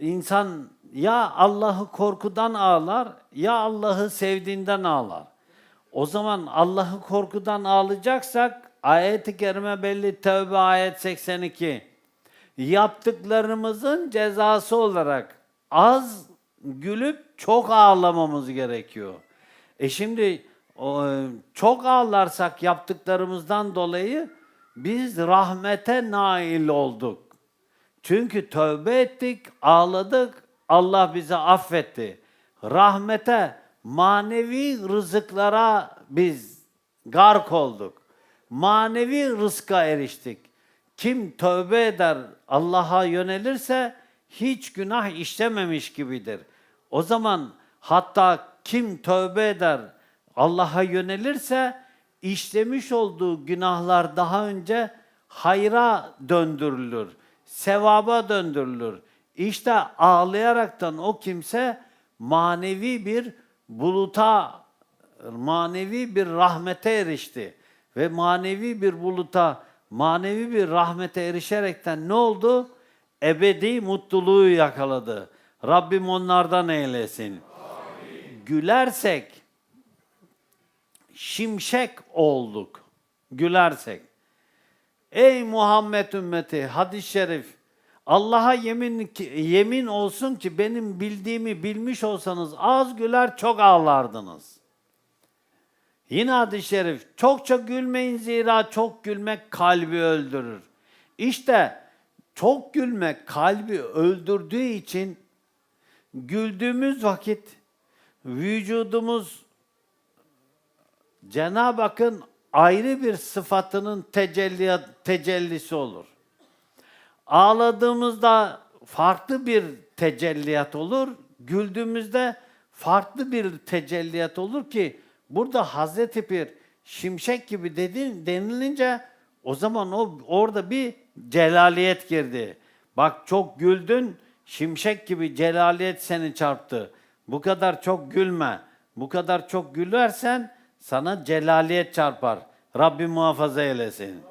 insan ya Allah'ı korkudan ağlar ya Allah'ı sevdiğinden ağlar. O zaman Allah'ı korkudan ağlayacaksak ayet-i kerime belli Tevbe ayet 82. Yaptıklarımızın cezası olarak az gülüp çok ağlamamız gerekiyor. E şimdi o, çok ağlarsak yaptıklarımızdan dolayı biz rahmete nail olduk. Çünkü tövbe ettik, ağladık, Allah bizi affetti. Rahmete, manevi rızıklara biz gark olduk. Manevi rızka eriştik. Kim tövbe eder, Allah'a yönelirse hiç günah işlememiş gibidir. O zaman hatta kim tövbe eder, Allah'a yönelirse işlemiş olduğu günahlar daha önce hayra döndürülür, sevaba döndürülür. İşte ağlayaraktan o kimse manevi bir buluta, manevi bir rahmete erişti. Ve manevi bir buluta, manevi bir rahmete erişerekten ne oldu? Ebedi mutluluğu yakaladı. Rabbim onlardan eylesin. Gülersek, şimşek olduk. Gülersek. Ey Muhammed ümmeti hadis-i şerif Allah'a yemin yemin olsun ki benim bildiğimi bilmiş olsanız az güler çok ağlardınız. Yine hadis-i şerif çokça gülmeyin zira çok gülmek kalbi öldürür. İşte çok gülmek kalbi öldürdüğü için güldüğümüz vakit vücudumuz Cenab-ı Hakk'ın ayrı bir sıfatının tecelliyat, tecellisi olur. Ağladığımızda farklı bir tecelliyat olur, güldüğümüzde farklı bir tecelliyat olur ki burada Hazreti Pir şimşek gibi dedi, denilince o zaman o orada bir celaliyet girdi. Bak çok güldün, şimşek gibi celaliyet seni çarptı. Bu kadar çok gülme. Bu kadar çok gülersen sana celaliyet çarpar. Rabbim muhafaza eylesin.